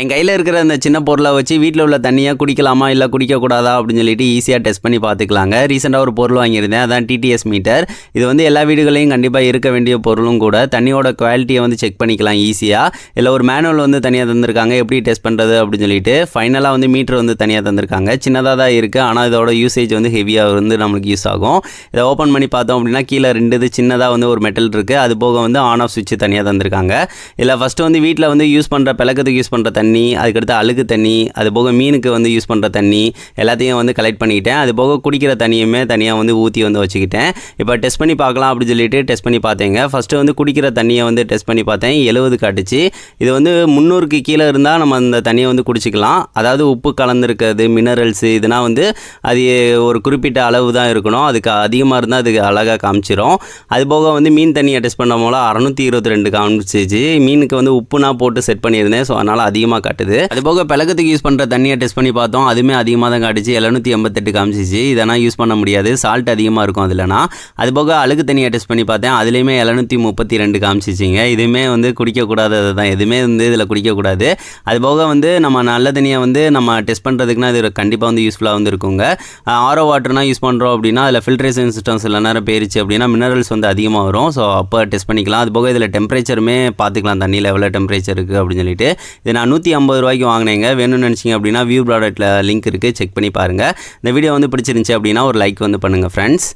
என் கையில் இருக்கிற அந்த சின்ன பொருளை வச்சு வீட்டில் உள்ள தண்ணியாக குடிக்கலாமா இல்லை குடிக்கக்கூடாதா அப்படின்னு சொல்லிட்டு ஈஸியாக டெஸ்ட் பண்ணி பார்த்துக்கலாங்க. ரீசெண்டாக ஒரு பொருள் வாங்கியிருந்தேன். அதான் டிடிஎஸ் மீட்டர் இது வந்து எல்லா வீடுகளையும் கண்டிப்பாக இருக்க வேண்டிய பொருளும் கூட தண்ணியோட குவாலிட்டியை வந்து செக் பண்ணிக்கலாம் ஈஸியாக இல்லை ஒரு மேனுவல் வந்து தனியாக தந்திருக்காங்க. எப்படி டெஸ்ட் பண்ணுறது அப்படின்னு சொல்லிட்டு ஃபைனலாக வந்து மீட்டர் வந்து தனியாக தந்திருக்காங்க. சின்னதாக தான் இருக்குது ஆனால் இதோட யூசேஜ் வந்து ஹெவியாக வந்து நம்மளுக்கு யூஸ் ஆகும். இதை ஓப்பன் பண்ணி பார்த்தோம் அப்படின்னா கீழே ரெண்டு இது சின்னதாக வந்து ஒரு மெட்டல் இருக்குது அது போக வந்து ஆன் ஆஃப் சுவிட்ச் தனியாக தந்திருக்காங்க. இல்லை ஃபஸ்ட்டு வந்து வீட்டில் வந்து யூஸ் பண்ணுற பிளக்கத்துக்கு யூஸ் பண்ணுற தண்ணி தண்ணி அதுக்கடுத்து அழுக்கு தண்ணி அது போக மீனுக்கு வந்து யூஸ் பண்ணுற தண்ணி எல்லாத்தையும் வந்து கலெக்ட் பண்ணிக்கிட்டேன். அது போக குடிக்கிற தண்ணியுமே தனியாக வந்து ஊற்றி வந்து வச்சுக்கிட்டேன். இப்போ டெஸ்ட் பண்ணி பார்க்கலாம் அப்படின்னு சொல்லிட்டு டெஸ்ட் பண்ணி பார்த்தேங்க. ஃபஸ்ட்டு வந்து குடிக்கிற தண்ணியை வந்து டெஸ்ட் பண்ணி பார்த்தேன். எழுபது காட்டுச்சு. இது வந்து முந்நூறுக்கு கீழே இருந்தால் நம்ம அந்த தண்ணியை வந்து குடிச்சிக்கலாம். அதாவது உப்பு கலந்துருக்கிறது மினரல்ஸு இதெல்லாம் வந்து அது ஒரு குறிப்பிட்ட அளவு தான் இருக்கணும். அதுக்கு அதிகமாக இருந்தால் அதுக்கு அழகாக காமிச்சிரும். அது போக வந்து மீன் தண்ணியை டெஸ்ட் பண்ண போல அறநூற்றி இருபத்தி ரெண்டு காமிச்சிச்சு. மீனுக்கு வந்து உப்புனா போட்டு செட் பண்ணியிருந்தேன். ஸோ அதனால் அதிகமாக காட்டுது. அது போக பிளக்கத்துக்கு யூஸ் பண்ணுற தண்ணியை டெஸ்ட் பண்ணி பார்த்தோம். அதுவுமே அதிகமாக தான் காட்டுச்சு. எழுநூற்றி எண்பத்தெட்டு காமிச்சிச்சு. இதெல்லாம் யூஸ் பண்ண முடியாது. சால்ட் அதிகமாக இருக்கும் அதுலனா அது போக அழுக்கு தண்ணியை டெஸ்ட் பண்ணி பார்த்தேன். அதுலேயுமே எழுநூற்றி முப்பத்தி ரெண்டு காமிச்சிச்சிங்க. இதுவுமே வந்து குடிக்கக்கூடாதது தான் எதுவுமே வந்து இதில் குடிக்கக்கூடாது. அது போக வந்து நம்ம நல்ல தண்ணியை வந்து நம்ம டெஸ்ட் பண்ணுறதுக்குனா இது கண்டிப்பாக வந்து யூஸ்ஃபுல்லாக வந்து இருக்குங்க. ஆரோ வாட்டர்னா யூஸ் பண்ணுறோம் அப்படின்னா அதில் ஃபில்ட்ரேஷன் சிஸ்டம்ஸ் சில நேரம் போயிருச்சு அப்படின்னா மினரல்ஸ் வந்து அதிகமாக வரும். ஸோ அப்போ டெஸ்ட் பண்ணிக்கலாம். அது போக இதில் டெம்பரேச்சருமே பார்த்துக்கலாம். தண்ணியில் எவ்வளோ டெம்பரேச்சர் இருக்குது அப்படின்னு சொல்லிட்டு. இது நான் நூற்றி ஐம்பது ரூபாய்க்கு வாங்கினேங்க. வேணும்னு நினச்சிங்க அப்படின்னா வியூ ப்ராடக்ட்டில் லிங்க் இருக்குது செக் பண்ணி பாருங்கள் இந்த வீடியோ வந்து பிடிச்சிருந்துச்சி அப்படின்னா ஒரு லைக் வந்து பண்ணுங்கள் ஃப்ரெண்ட்ஸ்